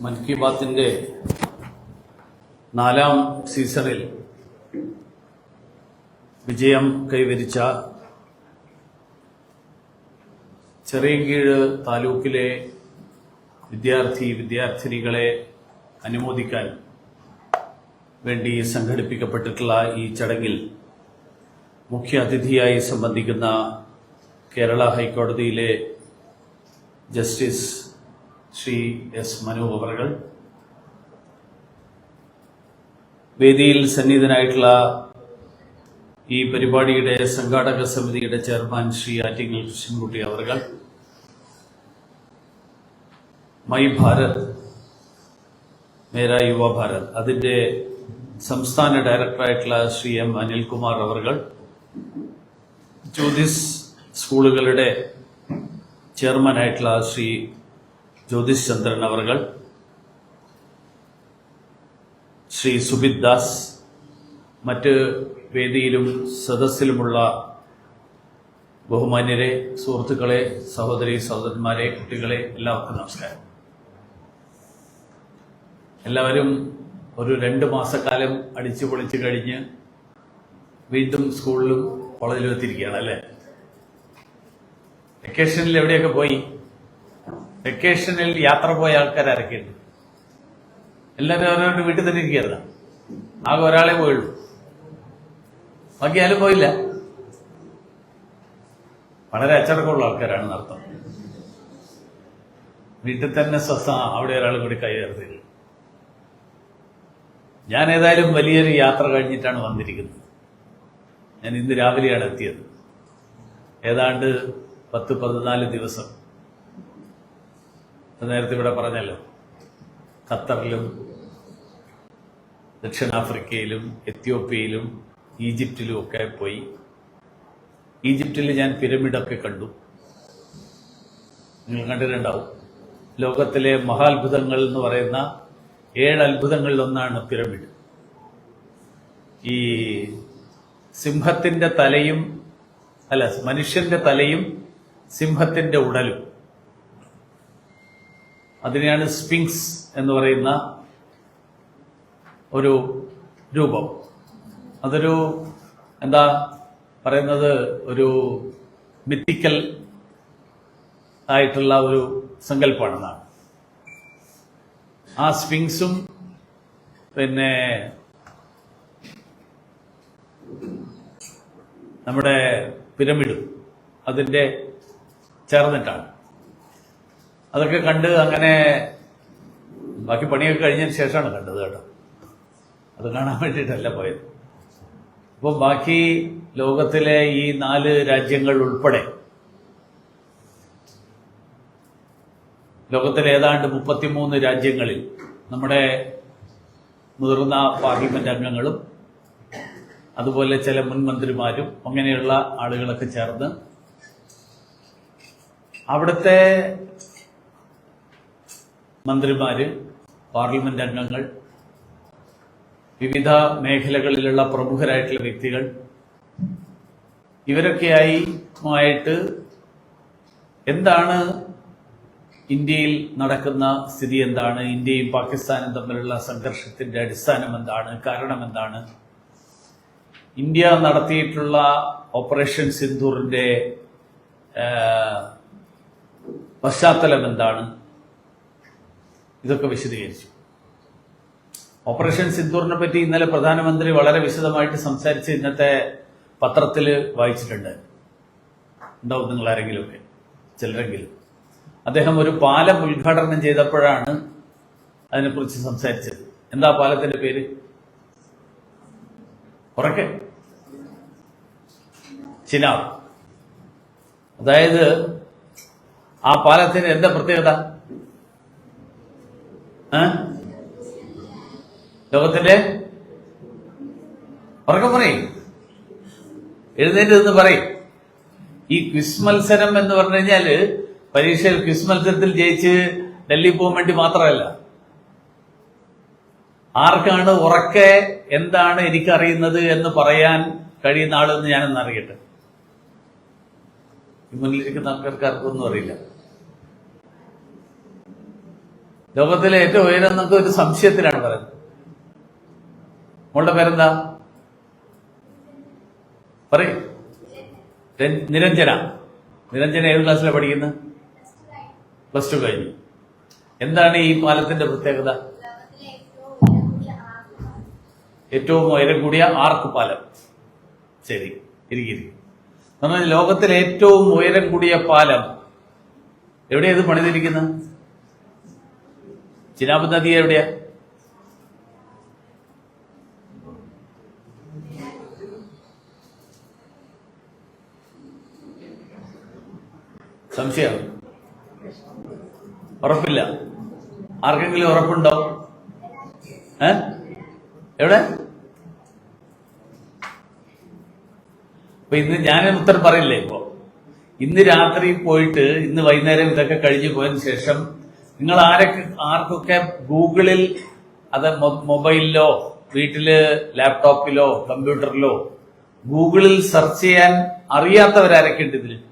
മൻ കി നാലാം സീസണിൽ വിജയം കൈവരിച്ച ചെറിയകീഴ് താലൂക്കിലെ വിദ്യാർത്ഥി വിദ്യാർത്ഥിനികളെ അനുമോദിക്കാൻ വേണ്ടി സംഘടിപ്പിക്കപ്പെട്ടിട്ടുള്ള ഈ ചടങ്ങിൽ മുഖ്യ അതിഥിയായി സംബന്ധിക്കുന്ന കേരള ഹൈക്കോടതിയിലെ ജസ്റ്റിസ് ശ്രീ എസ് മനു അവറുകൾ വേദിയിൽ സന്നിധനായിട്ടുള്ള ഈ പരിപാടിയുടെ സംഘാടക സമിതിയുടെ ചെയർമാൻ ശ്രീ ആറ്റിങ്ങൽ കൃഷ്ണൻകുട്ടി അവർകൾ. മൈ ഭാരത് മേര യുവ ഭാരത്. അതിന്റെ സംസ്ഥാന ഡയറക്ടറായിട്ടുള്ള ശ്രീ എം അനിൽകുമാർ അവർകൾ. ജ്യോതിസ് സ്കൂളുകളുടെ ചെയർമാനായിട്ടുള്ള ശ്രീ ജ്യോതിഷ് ചന്ദ്രൻ അവർകൾ ശ്രീ സുബിത് ദാസ് മറ്റ് വേദിയിലും സദസ്സിലുമുള്ള ബഹുമാന്യരെ സുഹൃത്തുക്കളെ സഹോദരി സഹോദരന്മാരെ കുട്ടികളെ എല്ലാവർക്കും നമസ്കാരം. എല്ലാവരും ഒരു രണ്ട് മാസക്കാലം അടിച്ചു പൊളിച്ച് കഴിഞ്ഞ് വീണ്ടും സ്കൂളിലും കോളേജിലും എത്തിയിരിക്കുകയാണ് അല്ലേ? വെക്കേഷനിൽ എവിടെയൊക്കെ പോയി? വെക്കേഷനിൽ യാത്ര പോയ ആൾക്കാർ ആരൊക്കെയുണ്ട് എല്ലാവരും അവരവരുടെ വീട്ടിൽ തന്നെ ഇരിക്കരുത് ആകെ ഒരാളെ പോയുള്ളൂ. ബാക്കി ആരും പോയില്ല. വളരെ അച്ചടക്കമുള്ള ആൾക്കാരാണ് നടത്തം. വീട്ടിൽ തന്നെ സ്വസ്ഥ അവിടെ ഒരാൾ കൂടി കൈയേർത്തില്ല ഞാൻ ഏതായാലും വലിയൊരു യാത്ര കഴിഞ്ഞിട്ടാണ് വന്നിരിക്കുന്നത്. ഞാൻ ഇന്ന് രാവിലെയാണ് എത്തിയത്. ഏതാണ്ട് പത്ത് പതിനാല് ദിവസം നേരത്തെ ഇവിടെ പറഞ്ഞല്ലോ. ഖത്തറിലും ദക്ഷിണാഫ്രിക്കയിലും എത്യോപ്യയിലും ഈജിപ്തിലും ഒക്കെ പോയി. ഈജിപ്തിൽ ഞാൻ പിരമിഡൊക്കെ കണ്ടു. നിങ്ങൾ കണ്ടിട്ടുണ്ടാവും. ലോകത്തിലെ മഹാത്ഭുതങ്ങൾ എന്ന് പറയുന്ന ഏഴ് അത്ഭുതങ്ങളിൽ ഒന്നാണ് പിരമിഡ്. ഈ സിംഹത്തിന്റെ തലയും അല്ല മനുഷ്യന്റെ തലയും സിംഹത്തിന്റെ ഉടലും. അതിനെയാണ് സ്പിങ്സ് എന്ന് പറയുന്ന ഒരു രൂപം. അതൊരു എന്താ പറയുന്നത് ഒരു മിത്തിക്കൽ ആയിട്ടുള്ള ഒരു സങ്കല്പമാണെന്നാണ്. ആ സ്പിങ്സും പിന്നെ നമ്മുടെ പിരമിഡും അതിന്റെ ചേർന്നിട്ടാണ്. അതൊക്കെ കണ്ട് അങ്ങനെ ബാക്കി പണിയൊക്കെ കഴിഞ്ഞതിന് ശേഷമാണ് കണ്ടത് കേട്ടോ. അത് കാണാൻ വേണ്ടിയിട്ടല്ല പോയത്. അപ്പം ബാക്കി ലോകത്തിലെ ഈ നാല് രാജ്യങ്ങൾ ഉൾപ്പെടെ ലോകത്തിലെ ഏതാണ്ട് മുപ്പത്തിമൂന്ന് രാജ്യങ്ങളിൽ നമ്മുടെ മുതിർന്ന പാർലമെന്റ് അംഗങ്ങളും അതുപോലെ ചില മുൻ മന്ത്രിമാരും അങ്ങനെയുള്ള ആളുകളൊക്കെ ചേർന്ന് അവിടുത്തെ മന്ത്രിമാര് പാർലമെന്റ് അംഗങ്ങൾ വിവിധ മേഖലകളിലുള്ള പ്രമുഖരായിട്ടുള്ള വ്യക്തികൾ ഇവരൊക്കെയായി ആയിട്ട് എന്താണ് ഇന്ത്യയിൽ നടക്കുന്ന സ്ഥിതി എന്താണ്? ഇന്ത്യയും പാകിസ്ഥാനും തമ്മിലുള്ള സംഘർഷത്തിന്റെ അടിസ്ഥാനം എന്താണ്? കാരണം എന്താണ്? ഇന്ത്യ നടത്തിയിട്ടുള്ള ഓപ്പറേഷൻ സിന്ധൂറിന്റെ പശ്ചാത്തലം എന്താണ്? ഇതൊക്കെ വിശദീകരിച്ചു. ഓപ്പറേഷൻ സിന്ദൂറിനെ പറ്റി ഇന്നലെ പ്രധാനമന്ത്രി വളരെ വിശദമായിട്ട് സംസാരിച്ച് ഇന്നത്തെ പത്രത്തിൽ വായിച്ചിട്ടുണ്ട്. ഉണ്ടാവും നിങ്ങൾ ആരെങ്കിലുമൊക്കെ? ചിലരെങ്കിലും. അദ്ദേഹം ഒരു പാലം ഉദ്ഘാടനം ചെയ്തപ്പോഴാണ് അതിനെക്കുറിച്ച് സംസാരിച്ചത്. എന്താ പാലത്തിന്റെ പേര്? ഉറക്കെ. ചിനാബ്. അതായത് ആ പാലത്തിന് എന്താ പ്രത്യേകത? ലോകത്തിന്റെ ഉറക്കം പറയും. എഴുന്നേറ്റ് നിന്ന് പറയും. ഈ ക്വിസ് മത്സരം എന്ന് പറഞ്ഞു കഴിഞ്ഞാൽ പരീക്ഷയിൽ ക്വിസ് മത്സരത്തിൽ ജയിച്ച് ഡൽഹി പോകാൻ വേണ്ടി മാത്രമല്ല. ആർക്കാണ് ഉറക്കെ എന്താണ് എനിക്കറിയുന്നത് എന്ന് പറയാൻ കഴിയുന്ന ആളെന്ന് ഞാനൊന്ന് അറിയട്ടെ. മുന്നിലിരിക്കുന്ന ആൾക്കാർക്ക് ആർക്കൊന്നും അറിയില്ല. ലോകത്തിലെ ഏറ്റവും ഉയരം എന്നൊക്കെ ഒരു സംശയത്തിലാണ് പറയുന്നത്. മോളുടെ പേരെന്താ? പറയൂ. നിരഞ്ജന. നിരഞ്ജന ഏത് ക്ലാസ്സിലാണ് പഠിക്കുന്നത് പ്ലസ് ടു കഴിഞ്ഞു. എന്താണ് ഈ പാലത്തിന്റെ പ്രത്യേകത? ഏറ്റവും ഉയരം കൂടിയ ആർക്ക് പാലം? ശരി ഇരിക്കും ലോകത്തിലെ ഏറ്റവും ഉയരം കൂടിയ പാലം എവിടെയാണ് ഇത് പണിതിരിക്കുന്നത് ചിനാബ് നദി എവിടെയാ സംശയമാണ് ഉറപ്പില്ല. ആർക്കെങ്കിലും ഉറപ്പുണ്ടോ? ഏ? എവിടെ? അപ്പൊ ഇന്ന് ഞാൻ ഉത്തരം പറയില്ലേ ഇപ്പോ? ഇന്ന് രാത്രി പോയിട്ട് ഇന്ന് വൈകുന്നേരം ഇതൊക്കെ കഴിഞ്ഞു പോയതിനു ശേഷം നിങ്ങൾ ആരൊക്കെ ആർക്കൊക്കെ ഗൂഗിളിൽ അത് മൊബൈലിലോ വീട്ടിൽ ലാപ്ടോപ്പിലോ കമ്പ്യൂട്ടറിലോ ഗൂഗിളിൽ സെർച്ച് ചെയ്യാൻ അറിയാത്തവരാരൊക്കെ ഉണ്ട് ഇതിൽ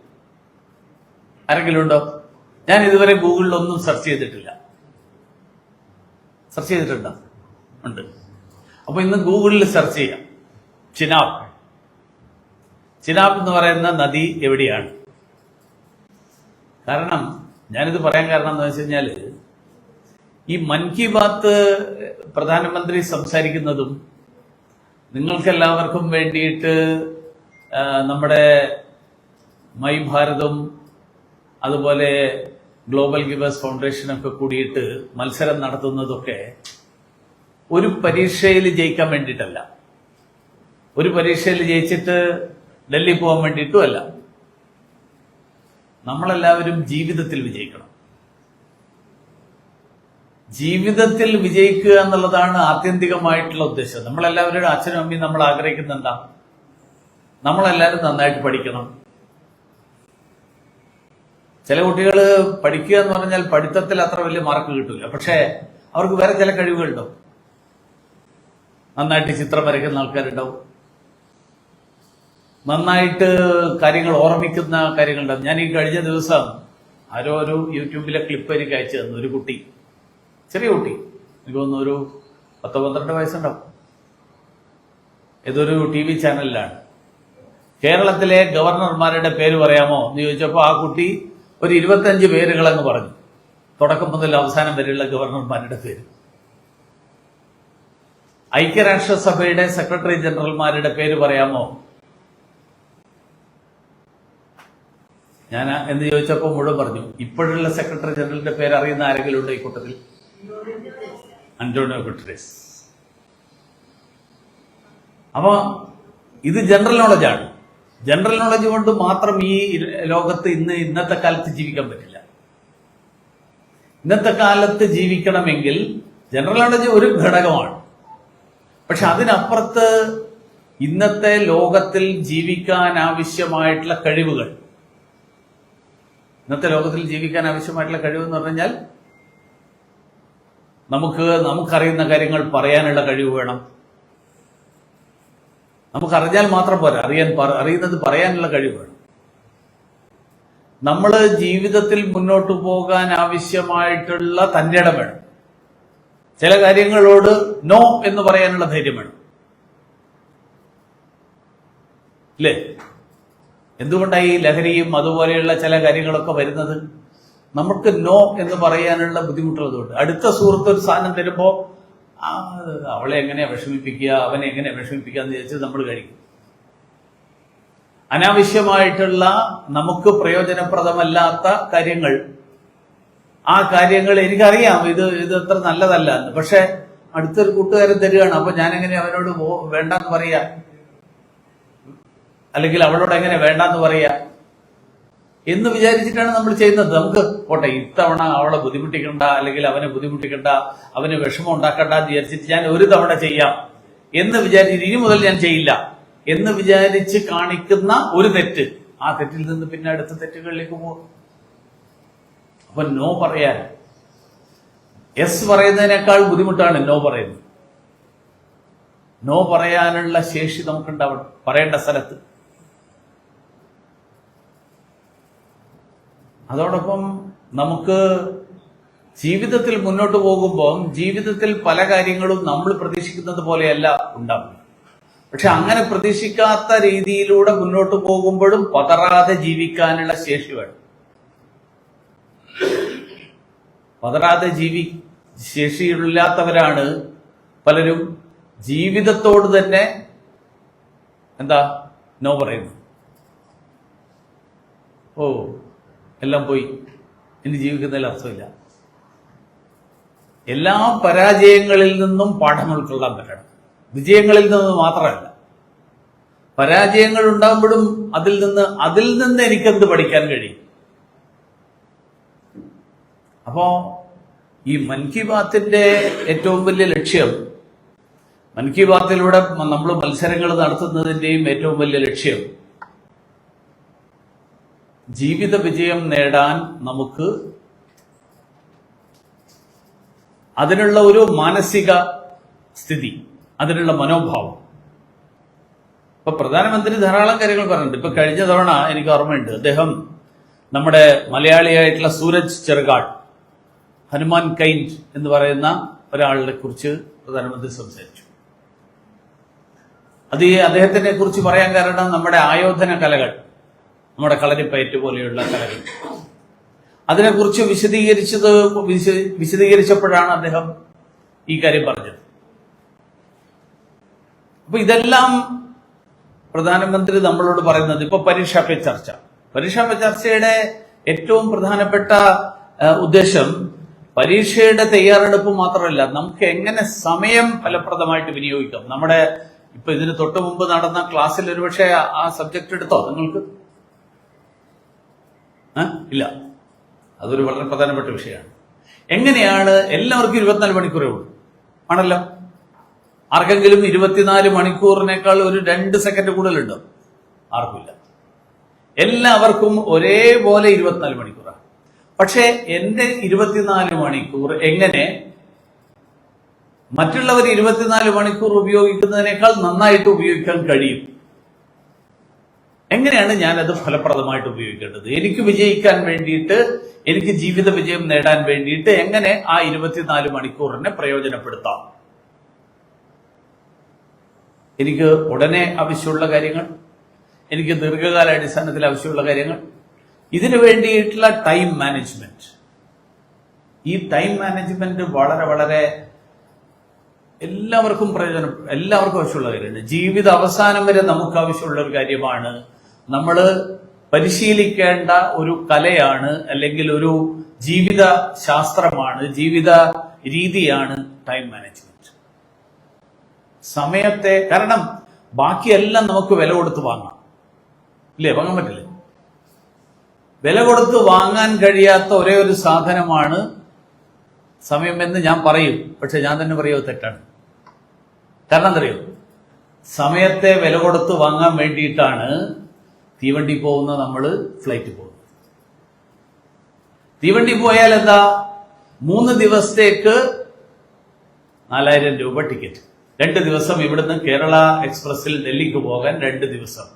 ആരെങ്കിലും ഉണ്ടോ? ഞാൻ ഇതുവരെ ഗൂഗിളിൽ ഒന്നും സെർച്ച് ചെയ്തിട്ടില്ല. സെർച്ച് ചെയ്തിട്ടുണ്ടോ? ഉണ്ട്. അപ്പൊ ഇന്ന് ഗൂഗിളിൽ സെർച്ച് ചെയ്യാം. ചിനാബ്. ചിനാബ് എന്ന് പറയുന്ന നദി എവിടെയാണ്? കാരണം ഞാനിത് പറയാൻ കാരണം എന്താ വെച്ച് ഈ മൻ കി ബാത്ത് പ്രധാനമന്ത്രി സംസാരിക്കുന്നതും നിങ്ങൾക്കെല്ലാവർക്കും വേണ്ടിയിട്ട് നമ്മുടെ മൈ ഭാരതം അതുപോലെ ഗ്ലോബൽ ഗിവേഴ്സ് ഫൗണ്ടേഷനൊക്കെ കൂടിയിട്ട് മത്സരം നടത്തുന്നതൊക്കെ ഒരു പരീക്ഷയിൽ ജയിക്കാൻ വേണ്ടിയിട്ടല്ല. ഒരു പരീക്ഷയിൽ ജയിച്ചിട്ട് ഡൽഹി പോകാൻ വേണ്ടിയിട്ടും അല്ല. നമ്മളെല്ലാവരും ജീവിതത്തിൽ വിജയിക്കണം. ജീവിതത്തിൽ വിജയിക്കുക എന്നുള്ളതാണ് ആത്യന്തികമായിട്ടുള്ള ഉദ്ദേശം. നമ്മളെല്ലാവരുടെ അച്ഛനും അമ്മയും നമ്മൾ ആഗ്രഹിക്കുന്ന നമ്മളെല്ലാവരും നന്നായിട്ട് പഠിക്കണം. ചില കുട്ടികൾ പഠിക്കുക എന്ന് പറഞ്ഞാൽ പഠിത്തത്തിൽ അത്ര വലിയ മാർക്ക് കിട്ടില്ല പക്ഷേ അവർക്ക് വേറെ ചില കഴിവുകളുണ്ടാവും. നന്നായിട്ട് ചിത്രം വരയ്ക്കുന്ന ആൾക്കാരുണ്ടാവും. നന്നായിട്ട് കാര്യങ്ങൾ ഓർമ്മിക്കുന്ന കാര്യങ്ങളുണ്ടാവും ഞാൻ ഈ കഴിഞ്ഞ ദിവസം ആരോ ഒരു യൂട്യൂബിലെ ക്ലിപ്പ് എനിക്ക് അയച്ചു തന്നു. ഒരു കുട്ടി. ചെറിയ കുട്ടി. എനിക്ക് തോന്നുന്നു ഒരു പത്ത് പന്ത്രണ്ട് വയസ്സുണ്ടാവും. ഇതൊരു ടി വി ചാനലിലാണ് കേരളത്തിലെ ഗവർണർമാരുടെ പേര് പറയാമോ എന്ന് ചോദിച്ചപ്പോൾ ആ കുട്ടി ഒരു ഇരുപത്തഞ്ച് പേരുകളെന്ന് പറഞ്ഞു. തുടക്കം മുതൽ അവസാനം വരെയുള്ള ഗവർണർമാരുടെ പേര്. ഐക്യരാഷ്ട്രസഭയുടെ സെക്രട്ടറി ജനറൽമാരുടെ പേര് പറയാമോ ഞാൻ എന്ന് ചോദിച്ചപ്പോൾ മുഴുവൻ പറഞ്ഞു. ഇപ്പോഴുള്ള സെക്രട്ടറി ജനറലിന്റെ പേര് അറിയുന്ന ആരെങ്കിലും ഉണ്ടോ ഈ കൂട്ടത്തിൽ? Antonio Guterres. അപ്പൊ ഇത് ജനറൽ നോളജാണ് ജനറൽ നോളജ് കൊണ്ട് മാത്രം ഈ ലോകത്ത് ഇന്ന് ഇന്നത്തെ കാലത്ത് ജീവിക്കാൻ പറ്റില്ല. ഇന്നത്തെ കാലത്ത് ജീവിക്കണമെങ്കിൽ ജനറൽ നോളജ് ഒരു ഘടകമാണ്. പക്ഷെ അതിനപ്പുറത്ത് ഇന്നത്തെ ലോകത്തിൽ ജീവിക്കാൻ ആവശ്യമായിട്ടുള്ള കഴിവുകൾ ഇന്നത്തെ ലോകത്തിൽ ജീവിക്കാൻ ആവശ്യമായിട്ടുള്ള കഴിവെന്ന് പറഞ്ഞാൽ നമുക്ക് നമുക്കറിയുന്ന കാര്യങ്ങൾ പറയാനുള്ള കഴിവ് വേണം. നമുക്കറിഞ്ഞാൽ മാത്രം പോരാ. അറിയാൻ അറിയുന്നത് പറയാനുള്ള കഴിവ് വേണം. നമ്മൾ ജീവിതത്തിൽ മുന്നോട്ട് പോകാൻ ആവശ്യമായിട്ടുള്ള തന്റെ ഇടം വേണം. ചില കാര്യങ്ങളോട് നോ എന്ന് പറയാനുള്ള ധൈര്യം വേണം. ഇല്ലേ? എന്തുകൊണ്ടാണ് ഈ ലഹരിയും അതുപോലെയുള്ള ചില കാര്യങ്ങളൊക്കെ വരുന്നത്? നമുക്ക് നോ എന്ന് പറയാനുള്ള ബുദ്ധിമുട്ടുള്ളതുകൊണ്ട്. അടുത്ത സുഹൃത്ത് ഒരു സാധനം തരുമ്പോ ആ, അവളെ എങ്ങനെ വിഷമിപ്പിക്കുക അവനെ എങ്ങനെ വിഷമിപ്പിക്കുക എന്ന് ചോദിച്ചത് നമ്മൾ കഴിക്കും. അനാവശ്യമായിട്ടുള്ള നമുക്ക് പ്രയോജനപ്രദമല്ലാത്ത കാര്യങ്ങൾ ആ കാര്യങ്ങൾ എനിക്കറിയാം. ഇത് ഇത് അത്ര നല്ലതല്ല. എന്ന് പക്ഷെ അടുത്തൊരു കൂട്ടുകാരൻ തരികയാണ്. അപ്പൊ ഞാനെങ്ങനെ അവനോട് വേണ്ടാന്ന് പറയാ? അല്ലെങ്കിൽ അവളോട് എങ്ങനെ വേണ്ടാന്ന് പറയാ? എന്ന് വിചാരിച്ചിട്ടാണ് നമ്മൾ ചെയ്യുന്നത്. നമുക്ക് പോട്ടെ ഇത്തവണ അവളെ ബുദ്ധിമുട്ടിക്കണ്ട അല്ലെങ്കിൽ അവനെ ബുദ്ധിമുട്ടിക്കണ്ട അവന് വിഷമം ഉണ്ടാക്കണ്ട എന്ന് വിചാരിച്ചിട്ട് ഞാൻ ഒരു തവണ ചെയ്യാം. എന്ന് വിചാരിച്ചിട്ട് ഇനി മുതൽ ഞാൻ ചെയ്യില്ല. എന്ന് വിചാരിച്ച് കാണിക്കുന്ന ഒരു തെറ്റ്. ആ തെറ്റിൽ നിന്ന് പിന്നെ അടുത്ത തെറ്റുകളിലേക്ക് പോകും അപ്പൊ നോ പറയാൻ. എസ് പറയുന്നതിനേക്കാൾ ബുദ്ധിമുട്ടാണ് നോ പറയുന്നത്. നോ പറയാനുള്ള ശേഷി നമുക്കുണ്ടാവണം. പറയേണ്ട സ്ഥലത്ത്. അതോടൊപ്പം നമുക്ക് ജീവിതത്തിൽ മുന്നോട്ട് പോകുമ്പോൾ ജീവിതത്തിൽ പല കാര്യങ്ങളും നമ്മൾ പ്രതീക്ഷിക്കുന്നത് പോലെയല്ല ഉണ്ടാവും പക്ഷെ അങ്ങനെ പ്രതീക്ഷിക്കാത്ത രീതിയിലൂടെ മുന്നോട്ട് പോകുമ്പോഴും പതറാതെ ജീവിക്കാനുള്ള ശേഷി വേണം. പതറാതെ ജീവി ശേഷിയില്ലാത്തവരാണ് പലരും ജീവിതത്തോട് തന്നെ എന്താ നോ പറയുന്നു. ഓ. എല്ലാം പോയി. ഇനി ജീവിക്കുന്നതിൽ അർത്ഥമില്ല. എല്ലാ പരാജയങ്ങളിൽ നിന്നും പാഠങ്ങൾ ഉൾക്കൊള്ളാൻ പറ്റണം. വിജയങ്ങളിൽ നിന്ന് മാത്രമല്ല. പരാജയങ്ങൾ ഉണ്ടാകുമ്പോഴും അതിൽ നിന്ന് അതിൽ നിന്ന് എനിക്കെന്ത് പഠിക്കാൻ കഴിയും? അപ്പോ ഈ മൻ കി ബാത്തിന്റെ ഏറ്റവും വലിയ ലക്ഷ്യം മൻ കി ബാത്തിലൂടെ നമ്മൾ മത്സരങ്ങൾ നടത്തുന്നതിന്റെയും ഏറ്റവും വലിയ ലക്ഷ്യം ജീവിത വിജയം നേടാൻ നമുക്ക് അതിനുള്ള ഒരു മാനസിക സ്ഥിതി അതിനുള്ള മനോഭാവം. ഇപ്പൊ പ്രധാനമന്ത്രി ധാരാളം കാര്യങ്ങൾ പറഞ്ഞിട്ടുണ്ട്. ഇപ്പൊ കഴിഞ്ഞ തവണ എനിക്ക് ഓർമ്മയുണ്ട്. അദ്ദേഹം നമ്മുടെ മലയാളിയായിട്ടുള്ള സൂരജ് ചെറുകാട് ഹനുമാൻ കൈൻഡ് എന്ന് പറയുന്ന ഒരാളെ കുറിച്ച് പ്രധാനമന്ത്രി സംസാരിച്ചു. അത് അദ്ദേഹത്തിനെ കുറിച്ച് പറയാൻ കാരണം നമ്മുടെ ആയോധന കലകൾ. നമ്മുടെ കളരിപ്പയറ്റ് പോലെയുള്ള കളരി. അതിനെക്കുറിച്ച് വിശദീകരിച്ചത് വിശദീകരിച്ചപ്പോഴാണ് അദ്ദേഹം ഈ കാര്യം പറഞ്ഞത്. അപ്പൊ ഇതെല്ലാം പ്രധാനമന്ത്രി നമ്മളോട് പറയുന്നത് ഇപ്പൊ പരീക്ഷാ പേ ചർച്ച. പരീക്ഷാ പേ ചർച്ചയുടെ ഏറ്റവും പ്രധാനപ്പെട്ട ഉദ്ദേശം പരീക്ഷയുടെ തയ്യാറെടുപ്പ് മാത്രമല്ല നമുക്ക് എങ്ങനെ സമയം ഫലപ്രദമായിട്ട് വിനിയോഗിക്കാം. നമ്മുടെ ഇപ്പൊ ഇതിന് തൊട്ട് മുമ്പ് നടന്ന ക്ലാസ്സിൽ ഒരുപക്ഷെ ആ- സബ്ജക്ട് എടുത്തോ നിങ്ങൾക്ക്? ഇല്ല. അതൊരു വളരെ പ്രധാനപ്പെട്ട വിഷയമാണ്. എങ്ങനെയാണ് എല്ലാവർക്കും ഇരുപത്തിനാല് മണിക്കൂറേ ഉള്ളൂ? ആണല്ലോ. ആർക്കെങ്കിലും ഇരുപത്തിനാല് മണിക്കൂറിനേക്കാൾ ഒരു രണ്ട് സെക്കൻഡ് കൂടുതലുണ്ടോ? ആർക്കുമില്ല. എല്ലാവർക്കും ഒരേപോലെ ഇരുപത്തിനാല് മണിക്കൂറാണ്. പക്ഷേ എന്റെ ഇരുപത്തിനാല് മണിക്കൂർ എങ്ങനെ? മറ്റുള്ളവർ ഇരുപത്തിനാല് മണിക്കൂർ ഉപയോഗിക്കുന്നതിനേക്കാൾ നന്നായിട്ട് ഉപയോഗിക്കാൻ കഴിയും. എങ്ങനെയാണ് ഞാൻ അത് ഫലപ്രദമായിട്ട് ഉപയോഗിക്കേണ്ടത്? എനിക്ക് വിജയിക്കാൻ വേണ്ടിയിട്ട് എനിക്ക് ജീവിത വിജയം നേടാൻ വേണ്ടിയിട്ട് എങ്ങനെ ആ ഇരുപത്തിനാല് മണിക്കൂറിനെ പ്രയോജനപ്പെടുത്താം? എനിക്ക് ഉടനെ ആവശ്യമുള്ള കാര്യങ്ങൾ എനിക്ക് ദീർഘകാല അടിസ്ഥാനത്തിൽ ആവശ്യമുള്ള കാര്യങ്ങൾ ഇതിനു വേണ്ടിയിട്ടുള്ള ടൈം മാനേജ്മെന്റ്. ഈ ടൈം മാനേജ്മെന്റ് വളരെ വളരെ എല്ലാവർക്കും പ്രയോജനം എല്ലാവർക്കും ആവശ്യമുള്ള കാര്യമാണ്. ജീവിത അവസാനം വരെ നമുക്ക് ആവശ്യമുള്ള ഒരു കാര്യമാണ് നമ്മൾ പരിശീലിക്കേണ്ട ഒരു കലയാണ് അല്ലെങ്കിൽ ഒരു ജീവിത ശാസ്ത്രമാണ് ജീവിത രീതിയാണ് ടൈം മാനേജ്മെന്റ് സമയത്തെ കാരണം ബാക്കിയെല്ലാം നമുക്ക് വില കൊടുത്ത് വാങ്ങാം. ഇല്ലേ? വാങ്ങാൻ പറ്റില്ലേ? വില കൊടുത്ത് വാങ്ങാൻ കഴിയാത്ത ഒരേ ഒരു സാധനമാണ് സമയം എന്ന് ഞാൻ പറയും. പക്ഷെ ഞാൻ തന്നെ പറയുമോ തെറ്റാണ്. കാരണം എന്തറിയോ? സമയത്തെ വില കൊടുത്ത് വാങ്ങാൻ വേണ്ടിയിട്ടാണ് തീവണ്ടി പോകുന്ന നമ്മൾ ഫ്ലൈറ്റ് പോകുന്നു തീവണ്ടി പോയാൽ എന്താ? മൂന്ന് ദിവസത്തേക്ക് നാലായിരം രൂപ ടിക്കറ്റ് രണ്ട് ദിവസം ഇവിടുന്ന് കേരള എക്സ്പ്രസിൽ ഡൽഹിക്ക് പോകാൻ രണ്ട് ദിവസം.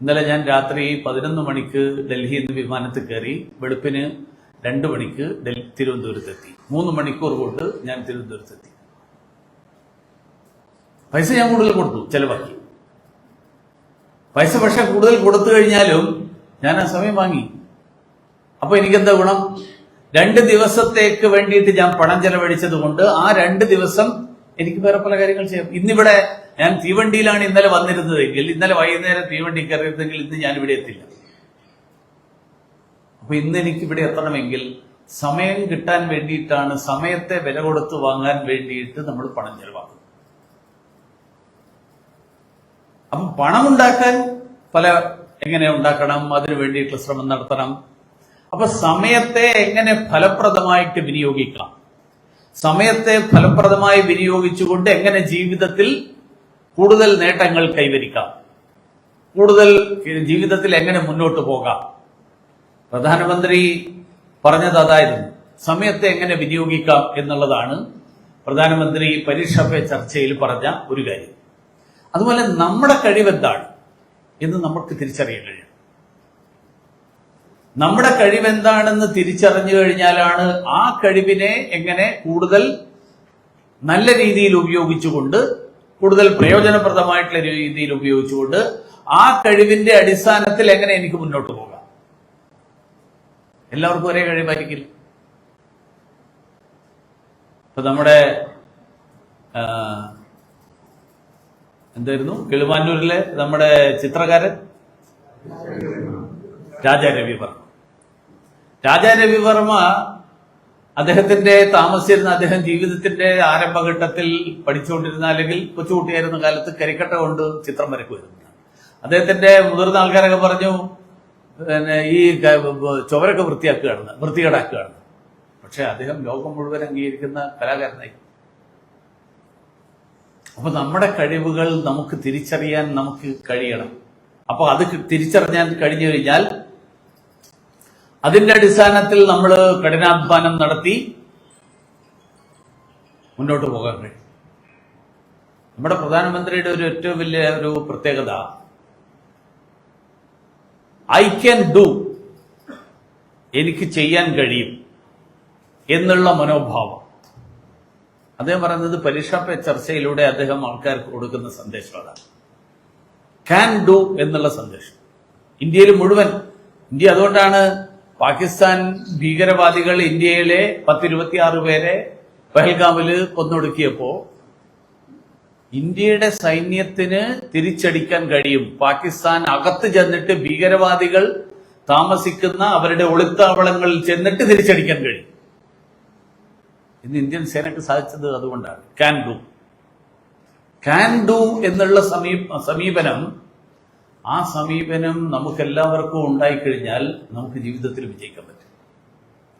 ഇന്നലെ ഞാൻ രാത്രി പതിനൊന്ന് മണിക്ക് ഡൽഹി നിന്ന് വിമാനത്തിൽ കയറി വെളുപ്പിന് രണ്ട് മണിക്ക് ഡൽഹി തിരുവനന്തപുരത്തെത്തി. മൂന്ന് മണിക്കൂർ കൊണ്ട് ഞാൻ തിരുവനന്തപുരത്തെത്തി. പൈസ ഞാൻ കൂടുതൽ കൊടുത്തു ചെലവാക്കി. പൈസ പക്ഷെ കൂടുതൽ കൊടുത്തു കഴിഞ്ഞാലും ഞാൻ ആ സമയം വാങ്ങി. അപ്പൊ എനിക്കെന്താ ഗുണം? രണ്ട് ദിവസത്തേക്ക് വേണ്ടിയിട്ട് ഞാൻ പണം ചെലവഴിച്ചത് കൊണ്ട് ആ രണ്ട് ദിവസം എനിക്ക് വേറെ പല കാര്യങ്ങൾ ചെയ്യാം. ഇന്നിവിടെ ഞാൻ തീവണ്ടിയിലാണ് ഇന്നലെ വന്നിരുന്നതെങ്കിൽ ഇന്നലെ വൈകുന്നേരം തീവണ്ടി കയറിയിരുന്നെങ്കിൽ ഇന്ന് ഞാൻ ഇവിടെ എത്തില്ല. അപ്പൊ ഇന്ന് എനിക്ക് ഇവിടെ എത്തണമെങ്കിൽ സമയം കിട്ടാൻ വേണ്ടിയിട്ടാണ് സമയത്തെ വില കൊടുത്ത് വാങ്ങാൻ വേണ്ടിയിട്ട് നമ്മൾ പണം ചെലവാക്കുന്നത്. അപ്പൊ പണം ഉണ്ടാക്കാൻ പല എങ്ങനെ ഉണ്ടാക്കണം? അതിനു വേണ്ടിയിട്ടുള്ള ശ്രമം നടത്തണം. അപ്പൊ സമയത്തെ എങ്ങനെ ഫലപ്രദമായിട്ട് വിനിയോഗിക്കാം? സമയത്തെ ഫലപ്രദമായി വിനിയോഗിച്ചുകൊണ്ട് എങ്ങനെ ജീവിതത്തിൽ കൂടുതൽ നേട്ടങ്ങൾ കൈവരിക്കാം? കൂടുതൽ ജീവിതത്തിൽ എങ്ങനെ മുന്നോട്ട് പോകാം? പ്രധാനമന്ത്രി പറഞ്ഞത് അതായിരുന്നു. സമയത്തെ എങ്ങനെ വിനിയോഗിക്കാം എന്നുള്ളതാണ് പ്രധാനമന്ത്രി പരീക്ഷാ പേ ചർച്ചയിൽ പറഞ്ഞ ഒരു കാര്യം. അതുപോലെ നമ്മുടെ കഴിവെന്താണ് എന്ന് നമുക്ക് തിരിച്ചറിയാൻ കഴിയും. നമ്മുടെ കഴിവ് എന്താണെന്ന് തിരിച്ചറിഞ്ഞു കഴിഞ്ഞാലാണ് ആ കഴിവിനെ എങ്ങനെ കൂടുതൽ നല്ല രീതിയിൽ ഉപയോഗിച്ചുകൊണ്ട് കൂടുതൽ പ്രയോജനപ്രദമായിട്ടുള്ള രീതിയിൽ ഉപയോഗിച്ചുകൊണ്ട് ആ കഴിവിന്റെ അടിസ്ഥാനത്തിൽ എങ്ങനെ എനിക്ക് മുന്നോട്ട് പോകാം. എല്ലാവർക്കും ഒരേ കഴിവായിരിക്കില്ല. ഇപ്പൊ നമ്മുടെ എന്തായിരുന്നു? കിളിമാനൂരിലെ നമ്മുടെ ചിത്രകാരൻ? രാജാ രവിവർമ്മ രാജാ രവിവർമ്മ അദ്ദേഹത്തിന്റെ താമസിച്ചിരുന്ന അദ്ദേഹം ജീവിതത്തിന്റെ ആരംഭഘട്ടത്തിൽ പഠിച്ചുകൊണ്ടിരുന്ന അല്ലെങ്കിൽ കൊച്ചുകുട്ടിയായിരുന്ന കാലത്ത് കരിക്കട്ട കൊണ്ട് ചിത്രം വരക്കുമായിരുന്നു. അദ്ദേഹത്തിന്റെ മുതിർന്ന ആൾക്കാരൊക്കെ പറഞ്ഞു പിന്നെ ഈ ചുവരൊക്കെ വൃത്തിയാക്കുകയാണ് വൃത്തികേടാക്കുകയാണ്. പക്ഷെ അദ്ദേഹം ലോകം മുഴുവൻ അംഗീകരിക്കുന്ന കലാകാരനായി. അപ്പൊ നമ്മുടെ കഴിവുകൾ നമുക്ക് തിരിച്ചറിയാൻ നമുക്ക് കഴിയണം. അപ്പോൾ അത് തിരിച്ചറിഞ്ഞാൽ കഴിഞ്ഞു കഴിഞ്ഞാൽ അതിന്റെ അടിസ്ഥാനത്തിൽ നമ്മൾ കഠിനാധ്വാനം നടത്തി മുന്നോട്ട് പോകാൻ കഴിയും. നമ്മുടെ പ്രധാനമന്ത്രിയുടെ ഒരു ഏറ്റവും വലിയ ഒരു പ്രത്യേകത ഐ ക്യാൻ ഡു എനിക്ക് ചെയ്യാൻ കഴിയും എന്നുള്ള മനോഭാവം. അദ്ദേഹം പറയുന്നത് പരീക്ഷ പേ ചർച്ചയിലൂടെ അദ്ദേഹം ആൾക്കാർക്ക് കൊടുക്കുന്ന സന്ദേശം അതാണ് ക്യാൻ ഡു എന്നുള്ള സന്ദേശം. ഇന്ത്യയിൽ മുഴുവൻ ഇന്ത്യ അതുകൊണ്ടാണ് പാകിസ്ഥാൻ ഭീകരവാദികൾ ഇന്ത്യയിലെ പത്തിരുപത്തിയാറ് പേരെ പഹൽഗാമിൽ കൊന്നൊടുക്കിയപ്പോ ഇന്ത്യയുടെ സൈന്യത്തിന് തിരിച്ചടിക്കാൻ കഴിയും. പാകിസ്ഥാൻ അകത്ത് ചെന്നിട്ട് ഭീകരവാദികൾ താമസിക്കുന്ന അവരുടെ ഒളിത്താവളങ്ങളിൽ ചെന്നിട്ട് തിരിച്ചടിക്കാൻ കഴിയും. ഇന്ന് ഇന്ത്യൻ സേനയ്ക്ക് സാധിച്ചത് അതുകൊണ്ടാണ്. ക്യാൻ ഡു ക്യാൻ ഡു എന്നുള്ള സമീപ സമീപനം ആ സമീപനം നമുക്കെല്ലാവർക്കും ഉണ്ടായിക്കഴിഞ്ഞാൽ നമുക്ക് ജീവിതത്തിൽ വിജയിക്കാൻ പറ്റും.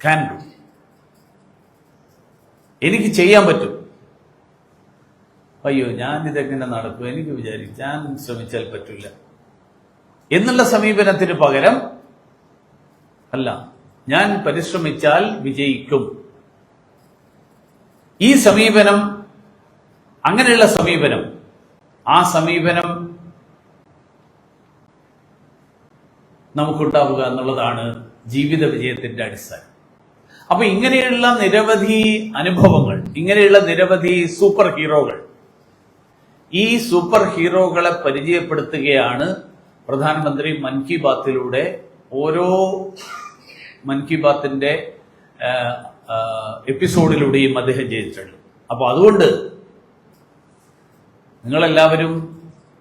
ക്യാൻ ഡു എനിക്ക് ചെയ്യാൻ പറ്റും. അയ്യോ ഞാൻ ഇതെങ്ങനെ നടക്കും? എനിക്ക് വിചാരിക്കും ഞാൻ ശ്രമിച്ചാൽ പറ്റില്ല എന്നുള്ള സമീപനത്തിന് പകരം അല്ല ഞാൻ പരിശ്രമിച്ചാൽ വിജയിക്കും. ഈ സമീപനം അങ്ങനെയുള്ള സമീപനം ആ സമീപനം നമുക്കുണ്ടാവുക എന്നുള്ളതാണ് ജീവിത വിജയത്തിന്റെ അടിസ്ഥാനം. അപ്പൊ ഇങ്ങനെയുള്ള നിരവധി അനുഭവങ്ങൾ ഇങ്ങനെയുള്ള നിരവധി സൂപ്പർ ഹീറോകൾ ഈ സൂപ്പർ ഹീറോകളെ പരിചയപ്പെടുത്തുകയാണ് പ്രധാനമന്ത്രി മൻ കി ബാത്തിലൂടെ ഓരോ മൻ കി ബാത്തിന്റെ എപ്പിസോഡിലൂടെയും അദ്ദേഹം ചെയ്തിട്ടുണ്ട് അപ്പൊ അതുകൊണ്ട് നിങ്ങളെല്ലാവരും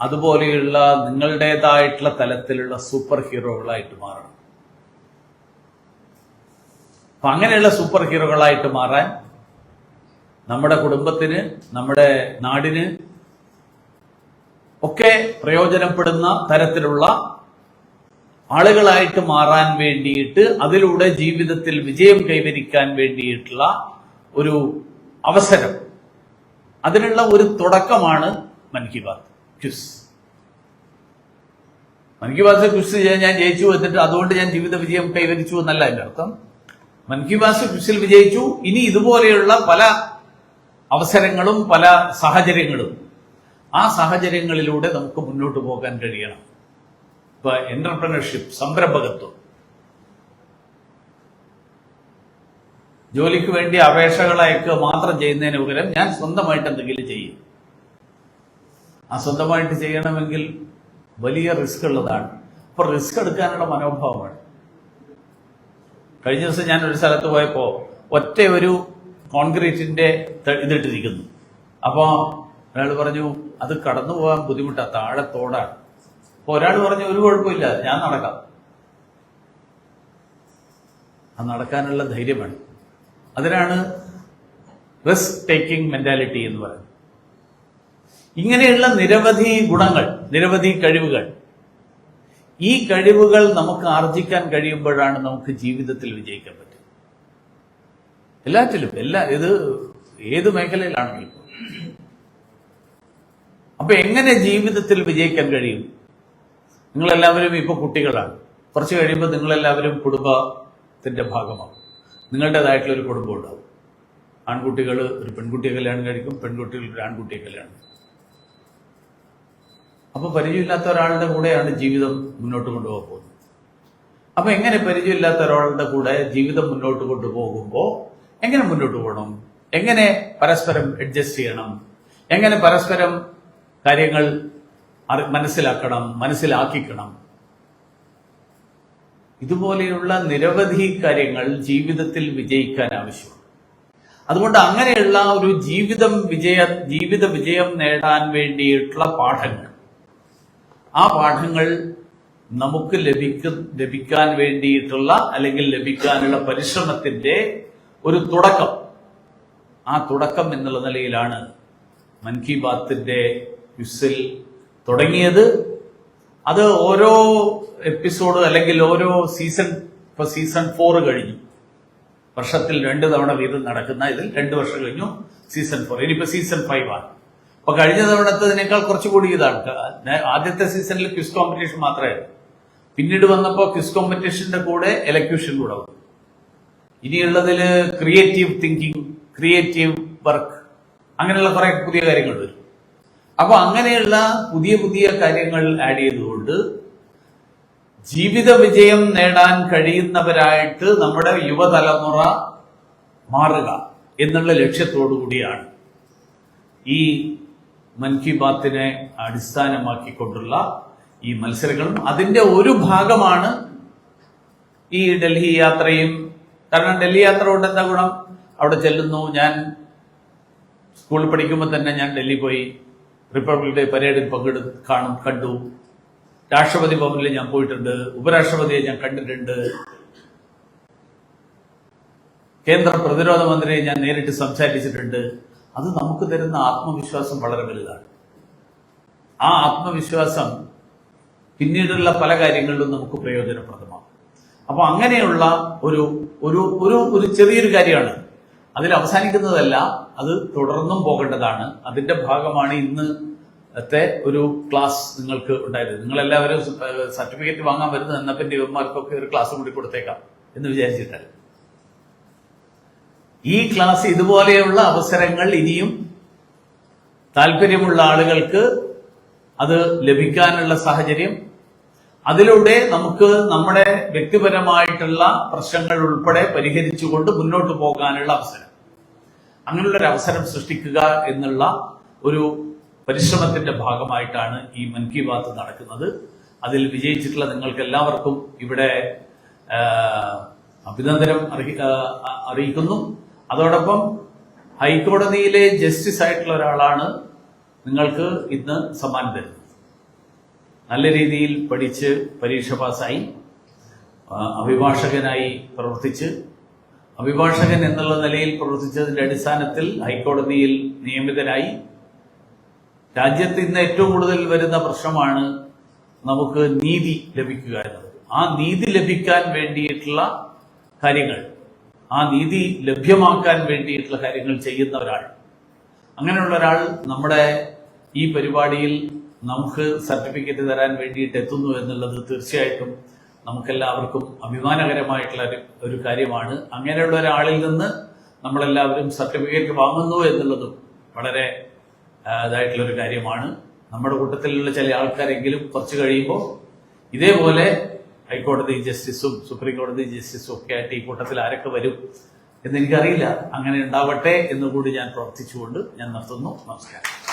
അതുപോലെയുള്ള നിങ്ങളുടേതായിട്ടുള്ള തലത്തിലുള്ള സൂപ്പർ ഹീറോകളായിട്ട് മാറണം. അപ്പൊ അങ്ങനെയുള്ള സൂപ്പർ ഹീറോകളായിട്ട് മാറാൻ നമ്മുടെ കുടുംബത്തിന് നമ്മുടെ നാടിന് ഒക്കെ പ്രയോജനപ്പെടുന്ന തരത്തിലുള്ള ആളുകളായിട്ട് മാറാൻ വേണ്ടിയിട്ട് അതിലൂടെ ജീവിതത്തിൽ വിജയം കൈവരിക്കാൻ വേണ്ടിയിട്ടുള്ള ഒരു അവസരം. അതിനുള്ള ഒരു തുടക്കമാണ് മൻ കി ബാത്ത് ക്യുസ് മൻ കി ബാത്ത് ക്യുസ് ഞാൻ ജയിച്ചു എന്നിട്ട് അതുകൊണ്ട് ഞാൻ ജീവിത വിജയം കൈവരിച്ചു എന്നല്ല എന്റെ അർത്ഥം. മൻ കി ബാത്ത് ക്യുസിൽ വിജയിച്ചു. ഇനി ഇതുപോലെയുള്ള പല അവസരങ്ങളും പല സാഹചര്യങ്ങളും ആ സാഹചര്യങ്ങളിലൂടെ നമുക്ക് മുന്നോട്ട് പോകാൻ കഴിയണം. ഇപ്പൊ എന്റർപ്രണർഷിപ്പ് സംരംഭകത്വം. ജോലിക്ക് വേണ്ടി അപേക്ഷകൾ അയക്കുക മാത്രം ചെയ്യുന്നതിന് പകരം ഞാൻ സ്വന്തമായിട്ട് എന്തെങ്കിലും ചെയ്യും. ആ സ്വന്തമായിട്ട് ചെയ്യണമെങ്കിൽ വലിയ റിസ്ക് ഉള്ളതാണ്. അപ്പൊ റിസ്ക് എടുക്കാനുള്ള മനോഭാവമാണ്. കഴിഞ്ഞ ദിവസം ഞാൻ ഒരു സ്ഥലത്ത് പോയപ്പോ ഒറ്റ ഒരു കോൺക്രീറ്റിന്റെ ഇതിട്ടിരിക്കുന്നു. അപ്പോ അയാൾ പറഞ്ഞു അത് കടന്നു പോകാൻ ബുദ്ധിമുട്ടാ താഴെ തോടാണ്. ഒരാൾ പറഞ്ഞു ഒരു കുഴപ്പമില്ല ഞാൻ നടക്കാം. ആ നടക്കാനുള്ള ധൈര്യമാണ്. അതിനാണ് റിസ്ക് ടേക്കിംഗ് മെന്റാലിറ്റി എന്ന് പറയുന്നത്. ഇങ്ങനെയുള്ള നിരവധി ഗുണങ്ങൾ നിരവധി കഴിവുകൾ ഈ കഴിവുകൾ നമുക്ക് ആർജിക്കാൻ കഴിയുമ്പോഴാണ് നമുക്ക് ജീവിതത്തിൽ വിജയിക്കാൻ പറ്റും എല്ലാറ്റിലും എല്ലാ ഇത് ഏത് മേഖലയിലാണെങ്കിലും. അപ്പൊ എങ്ങനെ ജീവിതത്തിൽ വിജയിക്കാൻ കഴിയും? നിങ്ങളെല്ലാവരും ഇപ്പോൾ കുട്ടികളാണ്. കുറച്ച് കഴിയുമ്പോൾ നിങ്ങളെല്ലാവരും കുടുംബത്തിന്റെ ഭാഗമാകും. നിങ്ങളുടേതായിട്ടുള്ള ഒരു കുടുംബം ഉണ്ടാവും. ആൺകുട്ടികൾ ഒരു പെൺകുട്ടിയെ കല്യാണം കഴിക്കും പെൺകുട്ടികൾ ഒരു ആൺകുട്ടിയെ കല്യാണം അപ്പോൾ അപ്പൊ പരിചയമില്ലാത്ത ഒരാളുടെ കൂടെയാണ് ജീവിതം മുന്നോട്ട് കൊണ്ടുപോകാൻ പോകുന്നത്. അപ്പൊ എങ്ങനെ പരിചയമില്ലാത്ത ഒരാളുടെ കൂടെ ജീവിതം മുന്നോട്ട് കൊണ്ടുപോകുമ്പോൾ എങ്ങനെ മുന്നോട്ട് പോകണം? എങ്ങനെ പരസ്പരം അഡ്ജസ്റ്റ് ചെയ്യണം? എങ്ങനെ പരസ്പരം കാര്യങ്ങൾ മനസ്സിലാക്കണം മനസ്സിലാക്കിക്കണം. ഇതുപോലെയുള്ള നിരവധി കാര്യങ്ങൾ ജീവിതത്തിൽ വിജയിക്കാൻ ആവശ്യമാണ്. അതുകൊണ്ട് അങ്ങനെയുള്ള ഒരു ജീവിതം വിജയ ജീവിത വിജയം നേടാൻ വേണ്ടിയിട്ടുള്ള പാഠങ്ങൾ. ആ പാഠങ്ങൾ നമുക്ക് ലഭിക്ക ലഭിക്കാൻ വേണ്ടിയിട്ടുള്ള അല്ലെങ്കിൽ ലഭിക്കാനുള്ള പരിശ്രമത്തിന്റെ ഒരു തുടക്കം. ആ തുടക്കം എന്നുള്ള നിലയിലാണ് മൻ കി ബാത്തിന്റെ വിസിൽ തുടങ്ങിയത് അത് ഓരോ എപ്പിസോഡ് അല്ലെങ്കിൽ ഓരോ സീസൺ ഇപ്പൊ സീസൺ ഫോർ കഴിഞ്ഞു. വർഷത്തിൽ രണ്ട് തവണ വീതം നടക്കുന്ന ഇതിൽ രണ്ട് വർഷം കഴിഞ്ഞു സീസൺ ഫോർ ഇനിയിപ്പോ സീസൺ ഫൈവ് ആണ്. അപ്പൊ കഴിഞ്ഞ തവണത്തതിനേക്കാൾ കുറച്ചുകൂടി ഇതാണ്. ആദ്യത്തെ സീസണിൽ ക്വിസ് കോമ്പറ്റീഷൻ മാത്രമായിരുന്നു പിന്നീട് വന്നപ്പോ ക്വിസ് കോമ്പറ്റീഷന്റെ കൂടെ എലക്യൂഷൻ കൂടെ വന്നു. ഇനിയുള്ളതിൽ ക്രിയേറ്റീവ് തിങ്കിങ് ക്രിയേറ്റീവ് വർക്ക് അങ്ങനെയുള്ള കുറെ പുതിയ കാര്യങ്ങൾ വരും. അപ്പൊ അങ്ങനെയുള്ള പുതിയ പുതിയ കാര്യങ്ങൾ ആഡ് ചെയ്തുകൊണ്ട് ജീവിത വിജയം നേടാൻ കഴിയുന്നവരായിട്ട് നമ്മുടെ യുവതലമുറ മാറുക എന്നുള്ള ലക്ഷ്യത്തോടു കൂടിയാണ് ഈ മൻ കി ബാത്തിനെ അടിസ്ഥാനമാക്കിക്കൊണ്ടുള്ള ഈ മത്സരങ്ങളും. അതിന്റെ ഒരു ഭാഗമാണ് ഈ ഡൽഹി യാത്രയും. കാരണം ഡൽഹി യാത്ര കൊണ്ട് എന്താ ഗുണം? അവിടെ ചെല്ലുന്നു ഞാൻ സ്കൂളിൽ പഠിക്കുമ്പോൾ തന്നെ ഞാൻ ഡൽഹി പോയി. റിപ്പബ്ലിക് ഡേ പരേഡിൽ പങ്കെടു കാണും കണ്ടു. രാഷ്ട്രപതി ഭവനിൽ ഞാൻ പോയിട്ടുണ്ട്. ഉപരാഷ്ട്രപതിയെ ഞാൻ കണ്ടിട്ടുണ്ട്. കേന്ദ്ര പ്രതിരോധ മന്ത്രിയെ ഞാൻ നേരിട്ട് സംസാരിച്ചിട്ടുണ്ട്. അത് നമുക്ക് തരുന്ന ആത്മവിശ്വാസം വളരെ വലുതാണ്. ആ ആത്മവിശ്വാസം പിന്നീടുള്ള പല കാര്യങ്ങളിലും നമുക്ക് പ്രയോജനപ്രദമാകും. അപ്പൊ അങ്ങനെയുള്ള ഒരു ഒരു ഒരു ചെറിയൊരു കാര്യമാണ്. അതിൽ അവസാനിക്കുന്നതല്ല അത് തുടർന്നും പോകേണ്ടതാണ്. അതിന്റെ ഭാഗമാണ് ഇന്ന് ത്തെ ഒരു ക്ലാസ് നിങ്ങൾക്ക് ഉണ്ടായത് നിങ്ങളെല്ലാവരും സർട്ടിഫിക്കറ്റ് വാങ്ങാൻ വരുന്നത് എന്നപ്പിന്റെ ഇവന്മാർക്കൊക്കെ ഒരു ക്ലാസ് കൂടി കൊടുത്തേക്കാം എന്ന് വിചാരിച്ചിട്ടല്ല ഈ ക്ലാസ് ഇതുപോലെയുള്ള അവസരങ്ങൾ ഇനിയും താല്പര്യമുള്ള ആളുകൾക്ക് അത് ലഭിക്കാനുള്ള സാഹചര്യം അതിലൂടെ നമുക്ക് നമ്മുടെ വ്യക്തിപരമായിട്ടുള്ള പ്രശ്നങ്ങൾ ഉൾപ്പെടെ പരിഹരിച്ചുകൊണ്ട് മുന്നോട്ട് പോകാനുള്ള അവസരം. അങ്ങനെയുള്ള ഒരു അവസരം സൃഷ്ടിക്കുക എന്നുള്ള ഒരു പരിശ്രമത്തിന്റെ ഭാഗമായിട്ടാണ് ഈ മൻ കി ബാത്ത് നടക്കുന്നത്. അതിൽ വിജയിച്ചിട്ടുള്ള നിങ്ങൾക്ക് എല്ലാവർക്കും ഇവിടെ അഭിനന്ദനം അറിയിക്കുന്നു. അതോടൊപ്പം ഹൈക്കോടതിയിലെ ജസ്റ്റിസ് ആയിട്ടുള്ള ഒരാളാണ് നിങ്ങൾക്ക് ഇന്ന് സമ്മാനം തരുന്നത്. നല്ല രീതിയിൽ പഠിച്ച് പരീക്ഷ പാസ്സായി. അഭിഭാഷകനായി പ്രവർത്തിച്ച്. അഭിഭാഷകൻ എന്നുള്ള നിലയിൽ പ്രവർത്തിച്ചതിന്റെ അടിസ്ഥാനത്തിൽ ഹൈക്കോടതിയിൽ നിയമിതനായി രാജ്യത്ത് ഇന്ന് ഏറ്റവും കൂടുതൽ വരുന്ന പ്രശ്നമാണ് നമുക്ക് നീതി ലഭിക്കുക എന്നത്. ആ നീതി ലഭിക്കാൻ വേണ്ടിയിട്ടുള്ള കാര്യങ്ങൾ. ആ നീതി ലഭ്യമാക്കാൻ വേണ്ടിയിട്ടുള്ള കാര്യങ്ങൾ ചെയ്യുന്ന ഒരാൾ. അങ്ങനെയുള്ള ഒരാൾ നമ്മുടെ ഈ പരിപാടിയിൽ നമുക്ക് സർട്ടിഫിക്കറ്റ് തരാൻ വേണ്ടിയിട്ട് എത്തുന്നു എന്നുള്ളത് തീർച്ചയായിട്ടും നമുക്കെല്ലാവർക്കും അഭിമാനകരമായിട്ടുള്ള ഒരു കാര്യമാണ്. അങ്ങനെയുള്ള ഒരാളിൽ നിന്ന് നമ്മളെല്ലാവരും സർട്ടിഫിക്കറ്റ് വാങ്ങുന്നു എന്നുള്ളതും വളരെ ആ, ഇതായിട്ടുള്ള ഒരു കാര്യമാണ്. നമ്മുടെ കൂട്ടത്തിലുള്ള ചില ആൾക്കാരെങ്കിലും കുറച്ച് കഴിയുമ്പോൾ ഇതേപോലെ ഹൈക്കോടതി ജസ്റ്റിസും സുപ്രീം കോടതി ജസ്റ്റിസും ഒക്കെ ആയിട്ട് ഈ കൂട്ടത്തിൽ ആരൊക്കെ വരും എന്ന് എനിക്കറിയില്ല. അങ്ങനെ ഉണ്ടാവട്ടെ എന്നുകൂടി ഞാൻ പ്രവർത്തിച്ചുകൊണ്ട് ഞാൻ നിർത്തുന്നു. നമസ്കാരം.